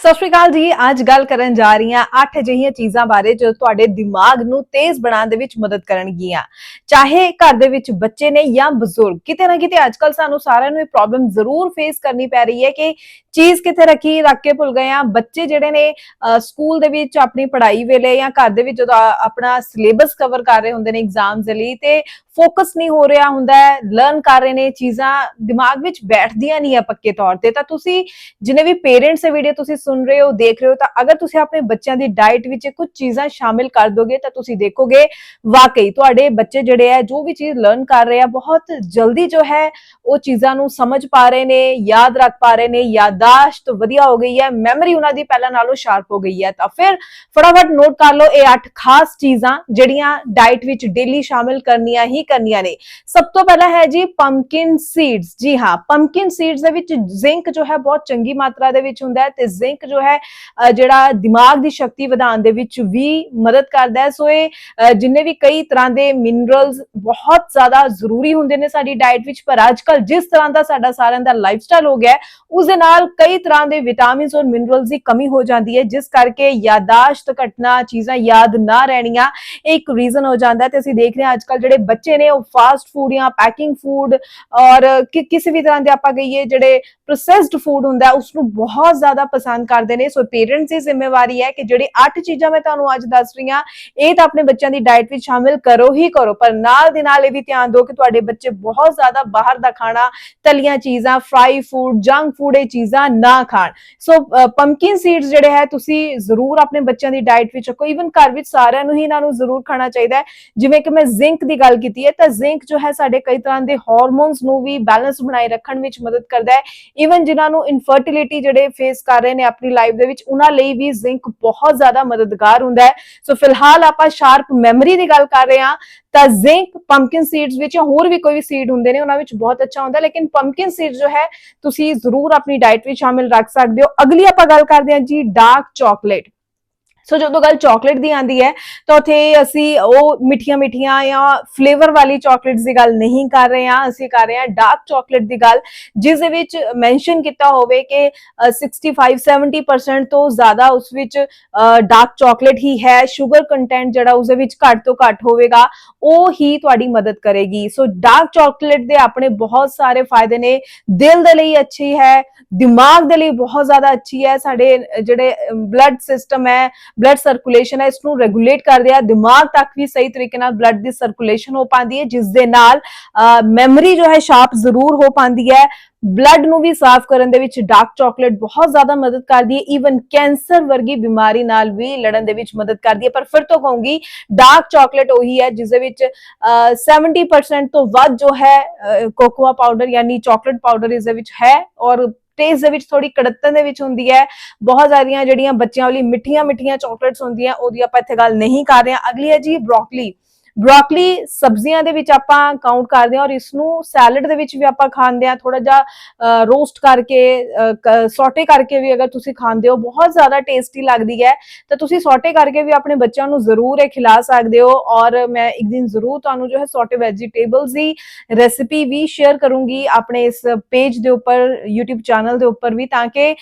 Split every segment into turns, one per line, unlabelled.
ਸਤਿ ਸ਼੍ਰੀ ਅਕਾਲ ਜੀ। ਅੱਜ ਗੱਲ ਕਰਨ ਜਾ ਰਹੀ ਹਾਂ ਅੱਠ ਅਜਿਹੀਆਂ ਚੀਜ਼ਾਂ ਬਾਰੇ ਜੋ ਤੁਹਾਡੇ ਦਿਮਾਗ ਨੂੰ ਤੇਜ਼ ਬਣਾਉਣ ਦੇ ਵਿੱਚ ਮਦਦ ਕਰਨਗੀਆਂ। ਚਾਹੇ ਘਰ ਦੇ ਵਿੱਚ ਬੱਚੇ ਨੇ ਜਾਂ ਬਜ਼ੁਰਗ, ਕਿਤੇ ਨਾ ਕਿਤੇ ਅੱਜਕੱਲ ਸਾਨੂੰ ਸਾਰਿਆਂ ਨੂੰ ਇਹ ਪ੍ਰੋਬਲਮ ਜ਼ਰੂਰ ਫੇਸ ਕਰਨੀ ਪੈ ਰਹੀ ਹੈ ਕਿ ਚੀਜ਼ ਕਿੱਥੇ ਰੱਖੀ ਰੱਖ ਕੇ ਭੁੱਲ ਗਏ ਆ ਬੱਚੇ ਜਿਹੜੇ ਨੇ ਅਹ, ਸਕੂਲ ਦੇ ਵਿੱਚ ਆਪਣੀ ਪੜ੍ਹਾਈ ਵੇਲੇ ਜਾਂ ਘਰ ਦੇ ਵਿੱਚ ਜਦੋਂ ਆਪਣਾ ਸਿਲੇਬਸ ਕਵਰ ਕਰ ਰਹੇ ਹੁੰਦੇ ਨੇ ਐਗਜ਼ਾਮਸ ਦੇ ਲਈ ਤੇ ਫੋਕਸ ਨਹੀਂ ਹੋ ਰਿਹਾ ਹੁੰਦਾ ਲਰਨ ਕਰ ਰਹੇ ਨੇ ਚੀਜ਼ਾਂ ਦਿਮਾਗ ਵਿੱਚ ਬੈਠਦੀਆਂ ਨਹੀਂ ਆ ਪੱਕੇ ਤੌਰ ਤੇ। ਤਾਂ ਤੁਸੀਂ ਜਿਨੇ ਵੀ ਪੇਰੈਂਟਸ ਇਹ ਵੀਡੀਓ ਤੁਸੀਂ ਸੁਣ ਰਹੇ ਹੋ ਦੇਖ ਰਹੇ ਹੋ ਤਾਂ ਅਗਰ ਤੁਸੀਂ ਆਪਣੇ ਬੱਚਿਆਂ ਦੀ ਡਾਈਟ ਵਿੱਚ ਕੁਝ ਚੀਜ਼ਾਂ ਸ਼ਾਮਿਲ ਕਰ ਦੋਗੇ ਤਾਂ ਤੁਸੀਂ ਦੇਖੋਗੇ ਵਾਕਈ ਤੁਹਾਡੇ ਬੱਚੇ ਜਿਹੜੇ ਆ ਜੋ ਵੀ ਚੀਜ਼ ਲਰਨ ਕਰ ਰਹੇ ਆ ਬਹੁਤ ਜਲਦੀ ਜੋ ਹੈ ਉਹ ਚੀਜ਼ਾਂ ਨੂੰ ਸਮਝ ਪਾ ਰਹੇ ਨੇ ਯਾਦ ਰੱਖ ਪਾ ਰਹੇ ਨੇ ਯਾਦ ਯਾਦਾਸ਼ਤ ਵਧੀਆ ਹੋ ਗਈ ਹੈ ਮੈਮਰੀ ਉਹਨਾਂ ਦੀ ਪਹਿਲਾਂ ਨਾਲੋਂ ਸ਼ਾਰਪ ਹੋ ਗਈ ਹੈ। ਤਾਂ ਫਿਰ ਫਟਾਫਟ ਨੋਟ ਕਰ ਲਓ, ਇਹ ਅੱਠ ਖਾਸ ਚੀਜ਼ਾਂ ਜਿਹੜੀਆਂ ਡਾਈਟ ਵਿੱਚ ਡੇਲੀ ਸ਼ਾਮਿਲ ਕਰਨੀਆਂ ਹੀ ਕਰਨੀਆਂ ਨੇ। ਸਭ ਤੋਂ ਪਹਿਲਾਂ ਹੈ ਜੀ ਪੰਪਕਿਨ ਸੀਡਸ ਜੀ ਹਾਂ ਪੰਪਕਿਨ ਸੀਡਸ ਦੇ ਵਿੱਚ ਜ਼ਿੰਕ ਜੋ ਹੈ ਬਹੁਤ ਚੰਗੀ ਮਾਤਰਾ ਦੇ ਵਿੱਚ ਹੁੰਦਾ ਹੈ ਤੇ ਜ਼ਿੰਕ ਜੋ ਹੈ ਜਿਹੜਾ ਦਿਮਾਗ ਦੀ ਸ਼ਕਤੀ ਵਧਾਉਣ ਦੇ ਵਿੱਚ ਵੀ ਮਦਦ ਕਰਦਾ ਹੈ। ਸੋ ਇਹ ਜਿੰਨੇ ਵੀ ਕਈ ਤਰ੍ਹਾਂ ਦੇ ਮਿਨਰਲਸ ਬਹੁਤ ਜ਼ਿਆਦਾ ਜ਼ਰੂਰੀ ਹੁੰਦੇ ਨੇ ਸਾਡੀ ਡਾਈਟ ਵਿੱਚ, ਪਰ ਅੱਜ ਅੱਜਕੱਲ ਜਿਸ ਤਰ੍ਹਾਂ ਦਾ ਸਾਡਾ ਸਾਰਿਆਂ ਦਾ ਲਾਈਫਸਟਾਈਲ ਹੋ ਗਿਆ ਹੈ ਉਸ ਦੇ ਨਾਲ ਕਈ ਤਰ੍ਹਾਂ ਦੇ ਵਿਟਾਮਿਨਸ ਔਰ ਮਿਨਰਲਸ ਦੀ ਕਮੀ ਹੋ ਜਾਂਦੀ ਹੈ ਜਿਸ ਕਰਕੇ ਯਾਦਾਸ਼ਤ ਘਟਨਾ ਚੀਜ਼ਾਂ ਯਾਦ ਨਾ ਰਹਿਣੀਆਂ ਇਹ ਇੱਕ ਰੀਜ਼ਨ ਹੋ ਜਾਂਦਾ ਤੇ ਅਸੀਂ ਦੇਖ ਰਹੇ ਹਾਂ ਅੱਜਕੱਲ ਜਿਹੜੇ ਬੱਚੇ ਨੇ ਉਹ ਫਾਸਟ ਫੂਡ ਜਾਂ ਪੈਕਿੰਗ ਫੂਡ ਔਰ ਕਿਸੇ ਵੀ ਤਰ੍ਹਾਂ ਦੇ ਆਪਾਂ ਕਹੀਏ ਜਿਹੜੇ ਪ੍ਰੋਸੈਸਡ ਫੂਡ ਹੁੰਦਾ ਹੈ, ਉਸ ਨੂੰ ਬਹੁਤ ਜ਼ਿਆਦਾ ਪਸੰਦ ਕਰਦੇ ਨੇ। ਸੋ ਪੇਰੈਂਟਸ ਦੀ ਜ਼ਿੰਮੇਵਾਰੀ ਹੈ ਕਿ ਜਿਹੜੇ ਅੱਠ ਚੀਜ਼ਾਂ ਮੈਂ ਤੁਹਾਨੂੰ ਅੱਜ ਦੱਸ ਰਹੀ ਹਾਂ ਇਹ ਤਾਂ ਆਪਣੇ ਬੱਚਿਆਂ ਦੀ ਡਾਈਟ ਵਿੱਚ ਸ਼ਾਮਿਲ ਕਰੋ ਹੀ ਕਰੋ ਪਰ ਨਾਲ ਦੀ ਨਾਲ ਇਹ ਵੀ ਧਿਆਨ ਦਿਓ ਕਿ ਤੁਹਾਡੇ ਬੱਚੇ ਬਹੁਤ ਜ਼ਿਆਦਾ ਬਾਹਰ ਦਾ ਖਾਣਾ ਤਲੀਆਂ ਚੀਜ਼ਾਂ ਫਰਾਈ ਫੂਡ ਜੰਕ ਫੂਡ ਇਹ ਚੀਜ਼ਾਂ ਨਾ ਖਾਣ। ਸੋ ਪੰਪਕਿਨ ਸੀਡਸ ਜਿਹੜੇ ਹੈ, ਤੁਸੀਂ ਜ਼ਰੂਰ ਆਪਣੇ ਬੱਚਿਆਂ ਦੀ ਡਾਈਟ ਵਿੱਚ ਰੱਖੋ। ਇਵਨ ਘਰ ਵਿੱਚ ਸਾਰਿਆਂ ਨੂੰ ਹੀ ਇਹਨਾਂ ਨੂੰ ਜ਼ਰੂਰ ਖਾਣਾ ਚਾਹੀਦਾ ਹੈ। ਜਿਵੇਂ ਕਿ ਮੈਂ ਜ਼ਿੰਕ ਦੀ ਗੱਲ ਕੀਤੀ ਹੈ, ਤਾਂ ਜ਼ਿੰਕ ਜੋ ਹੈ, ਸਾਡੇ ਕਈ ਤਰ੍ਹਾਂ ਦੇ ਹਾਰਮੋਨਸ ਨੂੰ ਵੀ ਬੈਲੈਂਸ ਬਣਾਏ ਰੱਖਣ ਵਿੱਚ ਮਦਦ ਕਰਦਾ ਹੈ। ਇਵਨ ਜਿਨ੍ਹਾਂ ਨੂੰ ਇਨਫਰਟੀਲਿਟੀ ਜਿਹੜੇ ਫੇਸ ਕਰ ਰਹੇ ਨੇ ਆਪਣੀ ਲਾਈਫ ਦੇ ਵਿੱਚ, ਉਹਨਾਂ ਲਈ ਵੀ ਜ਼ਿੰਕ ਬਹੁਤ ਜ਼ਿਆਦਾ ਮਦਦਗਾਰ ਹੁੰਦਾ ਹੈ। ਸੋ ਫਿਲਹਾਲ ਆਪਾਂ ਸ਼ਾਰਪ ਮੈਮਰੀ ਦੀ ਗੱਲ ਕਰ ਰਹੇ ਹਾਂ, ਤਾਂ ਜ਼ਿੰਕ ਪੰਪਕਿਨ ਸੀਡਸ ਵਿੱਚ ਜਾਂ ਹੋਰ ਵੀ ਕੋਈ ਵੀ ਸੀਡ ਹੁੰਦੇ ਨੇ, ਉਹਨਾਂ ਵਿੱਚ ਬਹੁਤ ਅੱਛਾ ਹੁੰਦਾ ਲੇਕਿਨ ਪੰਪਕਿਨ ਸੀਡ ਜੋ ਹੈ, ਤੁਸੀਂ ਜ਼ਰੂਰ ਆਪਣੀ ਡਾਈਟ ਵਿੱਚ ਸ਼ਾਮਿਲ ਰੱਖ ਸਕਦੇ ਹੋ। ਅਗਲੀ ਆਪਾਂ ਗੱਲ ਕਰਦੇ ਹਾਂ ਜੀ ਡਾਰਕ ਚਾਕਲੇਟ। ਸੋ ਜਦੋਂ ਗੱਲ ਚਾਕਲੇਟ ਦੀ ਆਂਦੀ ਹੈ ਤਾਂ ਉਥੇ ਅਸੀਂ ਉਹ ਮਿੱਠੀਆਂ ਮਿੱਠੀਆਂ ਜਾਂ ਫਲੇਵਰ ਵਾਲੀ ਚਾਕਲੇਟਸ ਦੀ ਗੱਲ ਨਹੀਂ ਕਰ ਰਹੇ ਹਾਂ। ਅਸੀਂ ਕਰ ਰਹੇ ਹਾਂ ਡਾਰਕ ਚਾਕਲੇਟ ਦੀ ਗੱਲ ਜਿਸ ਦੇ ਵਿੱਚ ਮੈਂਸ਼ਨ ਕੀਤਾ ਹੋਵੇ ਕਿ ਅ, 65 70% ਤੋਂ ਜ਼ਿਆਦਾ ਉਸ ਵਿੱਚ ਡਾਰਕ ਚਾਕਲੇਟ ਹੀ ਹੈ। ਸ਼ੂਗਰ ਕੰਟੈਂਟ ਜਿਹੜਾ ਉਸ ਦੇ ਵਿੱਚ ਘੱਟ ਤੋਂ ਘੱਟ ਹੋਵੇਗਾ ਉਹ ਹੀ ਤੁਹਾਡੀ ਮਦਦ ਕਰੇਗੀ। ਸੋ ਡਾਰਕ ਚਾਕਲੇਟ ਦੇ ਆਪਣੇ ਬਹੁਤ ਸਾਰੇ ਫਾਇਦੇ ਨੇ। ਦਿਲ ਦੇ ਲਈ ਅੱਛੀ ਹੈ ਦਿਮਾਗ ਦੇ ਲਈ ਬਹੁਤ ਜ਼ਿਆਦਾ ਅੱਛੀ ਹੈ। ਸਾਡੇ ਜਿਹੜੇ ਬਲੱਡ ਸਿਸਟਮ ਹੈ ਬਲੱਡ ਸਰਕੂਲੇਸ਼ਨ ਹੈ ਇਸ ਨੂੰ ਰੈਗੂਲੇਟ ਕਰਦੇ ਆ ਦਿਮਾਗ ਤੱਕ ਵੀ ਸਹੀ ਤਰੀਕੇ ਨਾਲ ਬਲੱਡ ਦੀ ਸਰਕੂਲੇਸ਼ਨ ਹੋ ਪਾਉਂਦੀ ਹੈ ਜਿਸ ਦੇ ਨਾਲ ਮੈਮਰੀ ਜੋ ਹੈ ਸ਼ਾਰਪ ਜ਼ਰੂਰ ਹੋ ਪਾਉਂਦੀ ਹੈ। ਬਲੱਡ ਨੂੰ ਵੀ ਸਾਫ਼ ਕਰਨ ਦੇ ਵਿੱਚ ਡਾਰਕ ਚਾਕਲੇਟ ਬਹੁਤ ਜ਼ਿਆਦਾ ਮਦਦ ਕਰਦੀ ਹੈ। ਈਵਨ ਕੈਂਸਰ ਵਰਗੀ ਬਿਮਾਰੀ ਨਾਲ ਵੀ ਲੜਨ ਦੇ ਵਿੱਚ ਮਦਦ ਕਰਦੀ ਹੈ। ਪਰ ਫਿਰ ਤੋਂ ਕਹੂੰਗੀ ਡਾਰਕ ਚਾਕਲੇਟ ਉਹੀ ਹੈ ਜਿਸ ਦੇ ਵਿੱਚ ਅਹ, 70% ਤੋਂ ਵੱਧ ਜੋ ਹੈ ਕੋਕੋਆ ਪਾਊਡਰ ਯਾਨੀ ਚਾਕਲੇਟ ਪਾਊਡਰ ਇਸ ਦੇ ਵਿੱਚ ਹੈ ਔਰ ਟੇਸਟ ਦੇ ਵਿੱਚ ਥੋੜੀ ਕੜਤਨ ਦੇ ਵਿੱਚ ਹੁੰਦੀ ਹੈ। ਬਹੁਤ ਜ਼ਿਆਦੀਆਂ ਜਿਹੜੀਆਂ ਬੱਚਿਆਂ ਵਾਲੀ ਮਿੱਠੀਆਂ ਮਿੱਠੀਆਂ ਚਾਕਲੇਟਸ ਹੁੰਦੀਆਂ, ਉਹਦੀ ਆਪਾਂ ਇੱਥੇ ਗੱਲ ਨਹੀਂ ਕਰ ਰਹੇ ਹਾਂ। ਅਗਲੀ ਹੈ ਜੀ ਬ੍ਰੋਕਲੀ ਬ੍ਰੋਕਲੀ ਸਬਜ਼ੀਆਂ ਦੇ ਵਿੱਚ ਆਪਾਂ ਕਾਊਂਟ ਕਰਦੇ ਹਾਂ ਔਰ ਇਸ ਨੂੰ ਸੈਲਡ ਦੇ ਵਿੱਚ ਵੀ ਆਪਾਂ ਖਾਂਦੇ ਹਾਂ ਥੋੜਾ ਜਿਹਾ ਰੋਸਟ ਕਰਕੇ ਸੌਟੇ ਕਰਕੇ ਵੀ ਅਗਰ ਤੁਸੀਂ ਖਾਂਦੇ ਹੋ, ਬਹੁਤ ਜ਼ਿਆਦਾ ਟੇਸਟੀ ਲੱਗਦੀ ਹੈ। ਤਾਂ ਤੁਸੀਂ ਸੌਟੇ ਕਰਕੇ ਵੀ ਆਪਣੇ ਬੱਚਿਆਂ ਨੂੰ ਜ਼ਰੂਰ ਇਹ ਖਿਲਾ ਸਕਦੇ ਹੋ ਔਰ ਮੈਂ ਇੱਕ ਦਿਨ ਜ਼ਰੂਰ ਤੁਹਾਨੂੰ ਜੋ ਹੈ ਸੌਟੇ ਵੈਜੀਟੇਬਲਸ ਦੀ ਰੈਸਿਪੀ ਵੀ ਸ਼ੇਅਰ ਕਰੂੰਗੀ ਆਪਣੇ ਇਸ ਪੇਜ ਦੇ ਉੱਪਰ, YouTube ਚੈਨਲ ਦੇ ਉੱਪਰ ਵੀ ਤਾਂ ਕਿ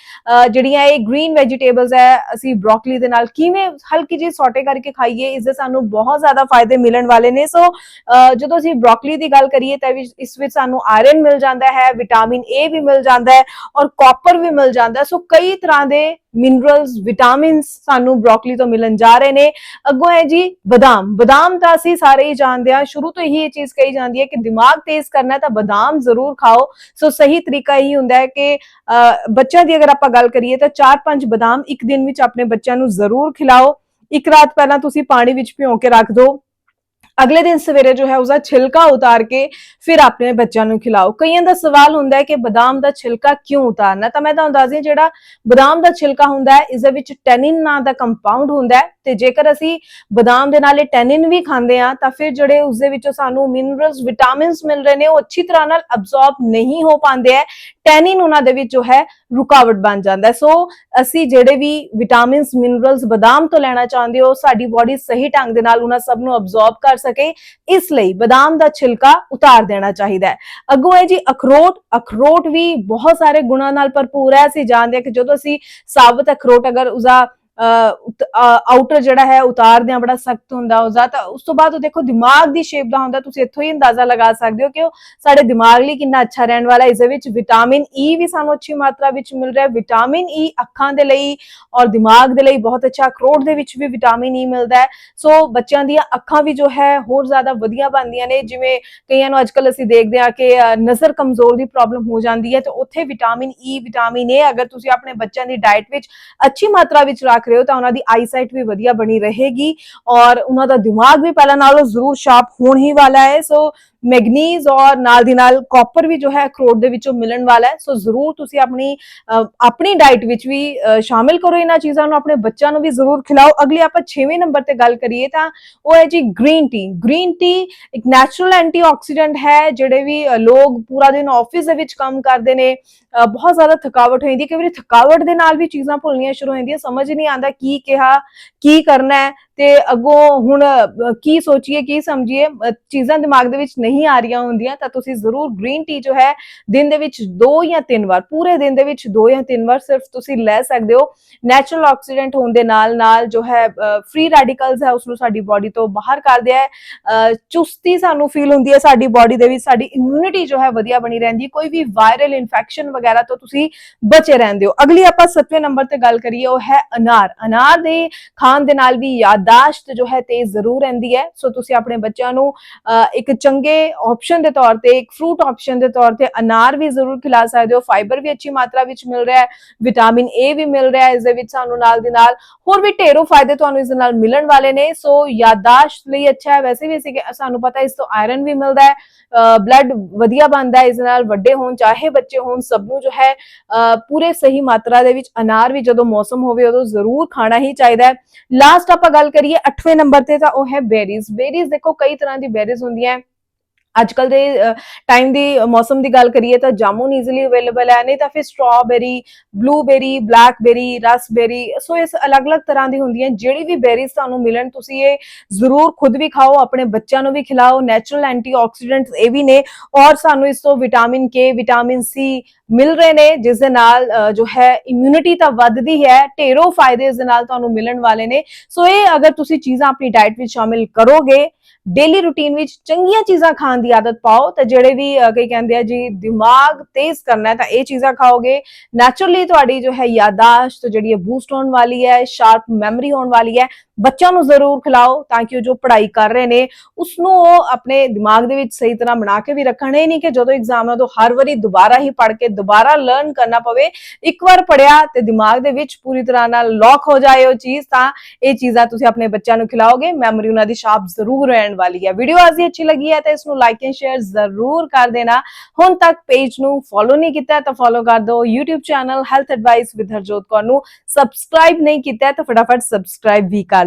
ਜਿਹੜੀਆਂ ਇਹ ਗ੍ਰੀਨ ਵੈਜੀਟੇਬਲਸ ਹੈ, ਅਸੀਂ ਬ੍ਰੋਕਲੀ ਦੇ ਨਾਲ ਕਿਵੇਂ ਹਲਕੀ ਜਿਹੀ ਸੌਟੇ ਕਰਕੇ ਖਾਈਏ, ਇਸ ਦੇ ਸਾਨੂੰ ਬਹੁਤ ਜ਼ਿਆਦਾ ਫਾਇਦੇ ਮਿਲਣ ਵਾਲੇ ਨੇ। ਸੋ ਅਹ, ਜਦੋਂ ਅਸੀਂ ਬ੍ਰੋਕਲੀ ਦੀ ਗੱਲ ਕਰੀਏ ਤਾਂ ਇਸ ਵਿੱਚ ਸਾਨੂੰ ਆਇਰਨ ਮਿਲ ਜਾਂਦਾ ਹੈ ਵਿਟਾਮਿਨ ਏ ਵੀ ਮਿਲ ਜਾਂਦਾ ਹੈ ਔਰ ਕਾਪਰ ਵੀ ਮਿਲ ਜਾਂਦਾ ਸੋ ਕਈ ਤਰ੍ਹਾਂ ਦੇ ਮਿਨਰਲਸ ਵਿਟਾਮਿਨਸ ਸਾਨੂੰ ਬ੍ਰੋਕਲੀ ਤੋਂ ਮਿਲਣ ਜਾ ਰਹੇ ਨੇ। ਅੱਗੋਂ ਹੈ ਜੀ ਬਦਾਮ। ਬਦਾਮ ਤਾਂ ਅਸੀਂ ਸਾਰੇ ਹੀ ਜਾਣਦੇ ਹਾਂ। ਸ਼ੁਰੂ ਤੋਂ ਹੀ ਇਹ ਚੀਜ਼ ਕਹੀ ਜਾਂਦੀ ਹੈ ਕਿ ਦਿਮਾਗ ਤੇਜ਼ ਕਰਨਾ ਹੈ ਤਾਂ ਬਦਾਮ ਜ਼ਰੂਰ ਖਾਓ। ਸੋ ਸਹੀ ਤਰੀਕਾ ਇਹੀ ਹੁੰਦਾ ਹੈ ਕਿ ਅਹ, ਬੱਚਿਆਂ ਦੀ ਅਗਰ ਆਪਾਂ ਗੱਲ ਕਰੀਏ ਤਾਂ 4-5 ਬਦਾਮ ਇੱਕ ਦਿਨ ਵਿੱਚ ਆਪਣੇ ਬੱਚਿਆਂ ਨੂੰ ਜ਼ਰੂਰ ਖਿਲਾਓ। ਇੱਕ ਰਾਤ ਪਹਿਲਾਂ ਤੁਸੀਂ ਪਾਣੀ ਵਿੱਚ ਭਿਓ ਕੇ ਰੱਖ ਦਿਓ। ਅਗਲੇ ਦਿਨ ਸਵੇਰੇ ਜੋ ਹੈ ਉਸਦਾ ਛਿਲਕਾ ਉਤਾਰ ਕੇ ਫਿਰ ਆਪਣੇ ਬੱਚਿਆਂ ਨੂੰ ਖਿਲਾਓ। ਕਈਆਂ ਦਾ ਸਵਾਲ ਹੁੰਦਾ ਹੈ ਕਿ ਬਦਾਮ ਦਾ ਛਿਲਕਾ ਕਿਉਂ ਉਤਾਰਨਾ ਤਾਂ ਮੈਂ ਤੁਹਾਨੂੰ ਦੱਸਦੀ ਹਾਂ ਜਿਹੜਾ ਬਦਾਮ ਦਾ ਛਿਲਕਾ ਹੁੰਦਾ ਹੈ, ਇਸ ਦੇ ਵਿੱਚ ਟੈਨਿਨ ਨਾਂ ਦਾ ਕੰਪਾਊਂਡ ਹੁੰਦਾ ਹੈ ਤੇ ਜੇਕਰ ਅਸੀਂ ਬਦਾਮ ਦੇ ਨਾਲ ਇਹ ਟੈਨਿਨ ਵੀ ਖਾਂਦੇ ਆ ਤਾਂ ਫਿਰ ਜਿਹੜੇ ਉਸ ਦੇ ਵਿੱਚੋਂ ਸਾਨੂੰ ਮਿਨਰਲਸ ਵਿਟਾਮਿਨਸ ਮਿਲ ਰਹੇ ਨੇ, ਉਹ ਅੱਛੀ ਤਰ੍ਹਾਂ ਨਾਲ ਅਬਜ਼ੌਰਬ ਨਹੀਂ ਹੋ ਪਾਉਂਦੇ ਹੈ। ਟੈਨਿਨ ਉਹਨਾਂ ਦੇ ਵਿੱਚ ਜੋ ਹੈ, ਰੁਕਾਵਟ ਬਣ ਜਾਂਦਾ ਸੋ ਅਸੀਂ ਜਿਹੜੇ ਵੀ ਵਿਟਾਮਿਨਸ ਮਿਨਰਲਸ ਬਦਾਮ ਤੋਂ ਲੈਣਾ ਚਾਹੁੰਦੇ ਹੋ, ਸਾਡੀ ਬਾਡੀ ਸਹੀ ਢੰਗ ਦੇ ਨਾਲ ਉਹਨਾਂ ਸਭ ਨੂੰ ਅਬਜ਼ੌਰਬ ਕਰ ਸਕੇ, ਇਸ ਲਈ ਬਦਾਮ ਦਾ ਛਿਲਕਾ ਉਤਾਰ ਦੇਣਾ ਚਾਹੀਦਾ ਹੈ। ਅੱਗੋਂ ਹੈ ਜੀ ਅਖਰੋਟ ਅਖਰੋਟ ਵੀ ਬਹੁਤ ਸਾਰੇ ਗੁਣਾਂ ਨਾਲ ਭਰਪੂਰ ਹੈ। ਅਸੀਂ ਜਾਣਦੇ ਹਾਂ ਕਿ ਜਦੋਂ ਅਸੀਂ ਸਾਬਤ ਅਖਰੋਟ ਅਗਰ ਉਸਦਾ ਆਊਟਰ ਜਿਹੜਾ ਹੈ, ਉਤਾਰਦਿਆਂ ਬੜਾ ਸਖਤ ਹੁੰਦਾ ਉਸਦਾ ਤਾਂ ਉਸ ਤੋਂ ਬਾਅਦ ਉਹ ਦੇਖੋ ਦਿਮਾਗ ਦੀ ਸ਼ੇਪ ਦਾ ਹੁੰਦਾ, ਤੁਸੀਂ ਇੱਥੋਂ ਹੀ ਅੰਦਾਜ਼ਾ ਲਗਾ ਸਕਦੇ ਹੋ ਕਿ ਉਹ ਸਾਡੇ ਦਿਮਾਗ ਲਈ ਕਿੰਨਾ ਅੱਛਾ ਰਹਿਣ ਵਾਲਾ ਹੈ। ਇਸ ਦੇ ਵਿੱਚ ਵਿਟਾਮਿਨ ਈ e ਵੀ ਸਾਨੂੰ ਅੱਛੀ ਮਾਤਰਾ ਵਿੱਚ ਮਿਲ ਰਿਹਾ ਹੈ। ਵਿਟਾਮਿਨ ਈ e ਅੱਖਾਂ ਦੇ ਲਈ ਔਰ ਦਿਮਾਗ ਦੇ ਲਈ ਬਹੁਤ ਅੱਛਾ, ਅਖਰੋਟ ਦੇ ਵਿੱਚ ਵੀ ਵਿਟਾਮਿਨ ਈ e ਮਿਲਦਾ ਹੈ। ਸੋ ਬੱਚਿਆਂ ਦੀਆਂ ਅੱਖਾਂ ਵੀ ਜੋ ਹੈ, ਹੋਰ ਜ਼ਿਆਦਾ ਵਧੀਆ ਬਣਦੀਆਂ ਨੇ। ਜਿਵੇਂ ਕਈਆਂ ਨੂੰ ਅੱਜਕੱਲ ਅਸੀਂ ਦੇਖਦੇ ਹਾਂ ਕਿ ਨਜ਼ਰ ਕਮਜ਼ੋਰ ਦੀ ਪ੍ਰੋਬਲਮ ਹੋ ਜਾਂਦੀ ਹੈ, ਤਾਂ ਉੱਥੇ ਵਿਟਾਮਿਨ ਈ ਵਿਟਾਮਿਨ ਏ ਅਗਰ ਤੁਸੀਂ ਆਪਣੇ ਬੱਚਿਆਂ ਦੀ ਡਾਈਟ ਵਿੱਚ ਅੱਛੀ ਮਾਤਰਾ ਵਿੱਚ ਰੱਖ ਰਹੇ ਹੋ ਤਾਂ ਉਹਨਾਂ ਦੀ ਆਈਸਾਈਟ ਵੀ ਵਧੀਆ ਬਣੀ ਰਹੇਗੀ ਔਰ ਉਹਨਾਂ ਦਾ ਦਿਮਾਗ ਵੀ ਪਹਿਲਾਂ ਨਾਲੋਂ ਜ਼ਰੂਰ ਸ਼ਾਰਪ ਹੋਣ ਹੀ ਵਾਲਾ ਹੈ। ਸੋ ਮੈਗਨੀਜ਼ ਔਰ ਨਾਲ ਦੀ ਨਾਲ ਕਾਪਰ ਵੀ ਜੋ ਹੈ ਅਖਰੋਟ ਦੇ ਵਿੱਚੋਂ ਮਿਲਣ ਵਾਲਾ ਹੈ। ਸੋ ਜ਼ਰੂਰ ਤੁਸੀਂ ਆਪਣੀ ਆਪਣੀ ਡਾਈਟ ਵਿੱਚ ਵੀ ਸ਼ਾਮਿਲ ਕਰੋ ਇਹਨਾਂ ਚੀਜ਼ਾਂ ਨੂੰ ਆਪਣੇ ਬੱਚਿਆਂ ਨੂੰ ਵੀ ਜ਼ਰੂਰ ਖਿਲਾਓ। ਅਗਲੇ ਆਪਾਂ 6ਵੇਂ ਨੰਬਰ ਤੇ ਗੱਲ ਕਰੀਏ ਤਾਂ ਉਹ ਹੈ ਜੀ ਗ੍ਰੀਨ ਟੀ ਗ੍ਰੀਨ ਟੀ ਇੱਕ ਨੈਚੁਰਲ ਐਂਟੀਆਕਸੀਡੈਂਟ ਹੈ ਜਿਹੜੇ ਵੀ ਲੋਕ ਪੂਰਾ ਦਿਨ ਆਫਿਸ ਦੇ ਵਿੱਚ ਕੰਮ ਕਰਦੇ ਨੇ। ਅ, ਬਹੁਤ ਜ਼ਿਆਦਾ ਥਕਾਵਟ ਹੋ ਜਾਂਦੀ ਹੈ। ਕਈ ਵਾਰੀ ਥਕਾਵਟ ਦੇ ਨਾਲ ਵੀ ਚੀਜ਼ਾਂ ਭੁੱਲਣੀਆਂ ਸ਼ੁਰੂ ਹੋ ਜਾਂਦੀਆਂ। ਸਮਝ ਨਹੀਂ ਆਉਂਦਾ ਕੀ ਕਿਹਾ ਕੀ ਕਰਨਾ ਹੈ। ਤੇ ਅੱਗੋਂ ਹੁਣ ਕੀ ਸੋਚੀਏ ਕੀ ਸਮਝੀਏ ਚੀਜ਼ਾਂ ਦਿਮਾਗ ਦੇ ਵਿੱਚ ਨਹੀਂ ਆ ਰਹੀਆਂ ਹੁੰਦੀਆਂ ਤਾਂ ਤੁਸੀਂ ਜ਼ਰੂਰ ਗ੍ਰੀਨ ਟੀ ਜੋ ਹੈ ਦਿਨ ਦੇ ਵਿੱਚ ਦੋ ਜਾਂ ਤਿੰਨ ਵਾਰ ਪੂਰੇ ਦਿਨ ਦੇ ਵਿੱਚ ਦੋ ਜਾਂ ਤਿੰਨ ਵਾਰ ਸਿਰਫ ਤੁਸੀਂ ਲੈ ਸਕਦੇ ਹੋ। ਨੈਚੁਰਲ ਆਕਸੀਡੈਂਟ ਹੋਣ ਦੇ ਨਾਲ ਨਾਲ ਜੋ ਹੈ ਫ੍ਰੀ ਰੈਡੀਕਲਸ ਹੈ ਉਸ ਨੂੰ ਸਾਡੀ ਬਾਡੀ ਤੋਂ ਬਾਹਰ ਕਰਦੇ ਹੈ। ਅ, ਚੁਸਤੀ ਸਾਨੂੰ ਫੀਲ ਹੁੰਦੀ ਹੈ ਸਾਡੀ ਬਾਡੀ ਦੇ ਵਿੱਚ ਸਾਡੀ ਇਮਿਊਨਿਟੀ ਜੋ ਹੈ ਵਧੀਆ ਬਣੀ ਰਹਿੰਦੀ ਹੈ। ਕੋਈ ਵੀ ਵਾਇਰਲ ਇਨਫੈਕਸ਼ਨ ਵਗੈਰਾ ਤੋਂ ਤੁਸੀਂ ਬਚੇ ਰਹਿੰਦੇ ਹੋ। ਅਗਲੀ ਆਪਾਂ ਸੱਤਵੇਂ ਨੰਬਰ ਤੇ ਗੱਲ ਕਰੀਏ ਉਹ ਹੈ ਅਨਾਰ। ਅਨਾਰ ਦੇ ਖਾਣ ਦੇ ਨਾਲ ਵੀ ਯਾਦਾਸ਼ਤ ਜੋ ਹੈ ਤੇਜ਼ ਜ਼ਰੂਰ ਰਹਿੰਦੀ ਹੈ। ਸੋ ਤੁਸੀਂ ਆਪਣੇ ਬੱਚਿਆਂ ਨੂੰ ਅ, ਇੱਕ ਚੰਗੇ ਆਪਸ਼ਨ ਦੇ ਤੌਰ ਤੇ ਇੱਕ ਫਰੂਟ ਆਪਸ਼ਨ ਦੇ ਤੌਰ ਤੇ ਅਨਾਰ ਵੀ ਜ਼ਰੂਰ ਖਿਲਾ ਸਕਦੇ ਹੋ ਫਾਈਬਰ ਵੀ ਅੱਛੀ ਮਾਤਰਾ ਵਿੱਚ ਮਿਲ ਰਿਹਾ ਹੈ ਵਿਟਾਮਿਨ ਏ ਵੀ ਮਿਲ ਰਿਹਾ ਹੈ ਇਸ ਦੇ ਵਿੱਚ ਸਾਨੂੰ ਨਾਲ ਦੀ ਨਾਲ ਹੋਰ ਵੀ ਢੇਰੋਂ ਫਾਇਦੇ ਤੁਹਾਨੂੰ ਇਸ ਦੇ ਨਾਲ ਮਿਲਣ ਵਾਲੇ ਨੇ ਸੋ ਯਾਦਾਸ਼ਤ ਲਈ ਅੱਛਾ ਹੈ ਵੈਸੇ ਵੀ ਅਸੀਂ ਕਿ- ਸਾਨੂੰ ਪਤਾ ਇਸ ਤੋਂ ਆਇਰਨ ਵੀ ਮਿਲਦਾ ਹੈ ਬਲੱਡ ਵਧੀਆ ਬਣਦਾ ਹੈ ਇਸ ਨਾਲ ਵੱਡੇ ਹੋਣ ਚਾਹੇ ਬੱਚੇ ਹੋਣ ਸਭ ਨੂੰ ਜੋ ਹੈ ਅ, ਪੂਰੇ ਸਹੀ ਮਾਤਰਾ ਦੇ ਵਿੱਚ ਅਨਾਰ ਵੀ ਜਦੋਂ ਮੌਸਮ ਹੋਵੇ ਉਦੋਂ ਜ਼ਰੂਰ ਖਾਣਾ ਹੀ ਚਾਹੀਦਾ ਹੈ। ਲਾਸਟ ਆਪਾਂ ਗੱਲ ਕਰੀਏ 8ਵੇਂ ਨੰਬਰ ਤੇ ਤਾਂ ਉਹ ਹੈ ਬੇਰੀਜ਼ ਬੇਰੀਜ਼ ਦੇਖੋ ਕਈ ਤਰ੍ਹਾਂ ਦੀ ਬੇਰੀਜ਼ ਹੁੰਦੀਆਂ ਅੱਜ ਕੱਲ ਦੇ ਟਾਈਮ ਦੀ ਮੌਸਮ ਦੀ ਗੱਲ ਕਰੀਏ ਤਾਂ ਜਾਮੁਨ ਈਜ਼ੀਲੀ ਅਵੇਲੇਬਲ ਹੈ, ਨਹੀਂ ਤਾਂ ਫਿਰ strawberry blueberry blackberry raspberry so ਇਸ ਅਲੱਗ-ਅਲੱਗ ਤਰ੍ਹਾਂ ਦੀ ਹੁੰਦੀਆਂ, ਜਿਹੜੀ ਵੀ ਬੇਰੀਜ਼ ਤੁਹਾਨੂੰ ਮਿਲਣ, ਤੁਸੀਂ ਇਹ ਜ਼ਰੂਰ ਖੁਦ ਵੀ ਖਾਓ, ਆਪਣੇ ਬੱਚਿਆਂ ਨੂੰ ਵੀ ਖਿਲਾਓ ਨੈਚੁਰਲ ਐਂਟੀਆਕਸੀਡੈਂਟਸ ਇਹ ਵੀ ਨੇ, ਔਰ ਸਾਨੂੰ ਇਸ ਤੋਂ ਵਿਟਾਮਿਨ ਕੇ ਵਿਟਾਮਿਨ ਸੀ ਮਿਲ ਰਹੇ ਨੇ, ਜਿਸ ਦੇ ਨਾਲ ਜੋ ਹੈ ਇਮਿਊਨਿਟੀ ਤਾਂ ਵੱਧਦੀ ਹੈ, ਢੇਰੋਂ ਫਾਇਦੇ ਇਸ ਦੇ ਨਾਲ ਤੁਹਾਨੂੰ ਮਿਲਣ ਵਾਲੇ ਨੇ ਸੋ ਇਹ ਅਗਰ ਤੁਸੀਂ ਚੀਜ਼ਾਂ ਆਪਣੀ ਡਾਈਟ ਵਿੱਚ ਸ਼ਾਮਿਲ ਕਰੋਗੇ ਡੇਲੀ ਰੂਟੀਨ ਵਿੱਚ ਚੰਗੀਆਂ ਚੀਜ਼ਾਂ ਖਾਣ ਦੀ ਆਦਤ ਪਾਓ ਤਾਂ ਜਿਹੜੇ ਵੀ ਅ, ਕਈ ਕਹਿੰਦੇ ਆ ਜੀ ਦਿਮਾਗ ਤੇਜ਼ ਕਰਨਾ ਹੈ ਤਾਂ ਇਹ ਚੀਜ਼ਾਂ ਖਾਓਗੇ। ਨੈਚੁਰਲੀ ਤੁਹਾਡੀ ਜੋ ਹੈ ਯਾਦਾਸ਼ਤ ਜਿਹੜੀ ਹੈ ਬੂਸਟ ਹੋਣ ਵਾਲੀ ਹੈ ਸ਼ਾਰਪ ਮੈਮਰੀ ਹੋਣ ਵਾਲੀ ਹੈ। ਬੱਚਿਆਂ ਨੂੰ ਜ਼ਰੂਰ ਖਿਲਾਓ ਤਾਂ ਕਿ ਉਹ ਜੋ ਪੜ੍ਹਾਈ ਕਰ ਰਹੇ ਨੇ ਉਸ ਨੂੰ ਉਹ ਆਪਣੇ ਦਿਮਾਗ ਦੇ ਵਿੱਚ ਸਹੀ ਤਰ੍ਹਾਂ ਬਣਾ ਕੇ ਵੀ ਰੱਖਣ। ਇਹ ਨਹੀਂ ਕਿ ਜਦੋਂ ਐਗਜ਼ਾਮ ਹੈ ਤਾਂ ਹਰ ਵਾਰੀ ਦੁਬਾਰਾ ਹੀ ਪੜ੍ਹ ਕੇ ਦੁਬਾਰਾ ਲਰਨ ਕਰਨਾ ਪਵੇ। ਇੱਕ ਵਾਰ ਪੜਿਆ ਤੇ ਦਿਮਾਗ ਦੇ ਵਿੱਚ ਪੂਰੀ ਤਰ੍ਹਾਂ ਨਾਲ ਲੌਕ ਹੋ ਜਾਏ ਉਹ ਚੀਜ਼, ਤਾਂ ਇਹ ਚੀਜ਼ਾਂ ਤੁਸੀਂ ਆਪਣੇ ਬੱਚਿਆਂ ਨੂੰ ਖਿਲਾਓਗੇ। ਮੈਮਰੀ ਉਹਨਾਂ ਦੀ ਸ਼ਾਰਪ ਜ਼ਰੂਰ ਰਹਿਣ ਵਾਲੀ ਹੈ। ਵੀਡੀਓ ਅੱਜ ਹੀ ਅੱਛੀ ਲੱਗੀ ਹੈ ਤਾਂ ਇਸ ਨੂੰ ਲਾਈਕ ਐਂਡ ਸ਼ੇਅਰ ਜ਼ਰੂਰ ਕਰ ਦੇਣਾ। ਹੁਣ ਤੱਕ ਪੇਜ ਨੂੰ ਫੋਲੋ ਨਹੀਂ ਕੀਤਾ ਤਾਂ ਫੋਲੋ ਕਰ ਦਿਓ। YouTube channel health advice with Harjot Kaur ਨੂੰ ਸਬਸਕ੍ਰਾਈਬ ਨਹੀਂ ਕੀਤਾ ਤਾਂ ਫਟਾਫਟ ਸਬਸਕ੍ਰਾਈਬ ਵੀ ਕਰ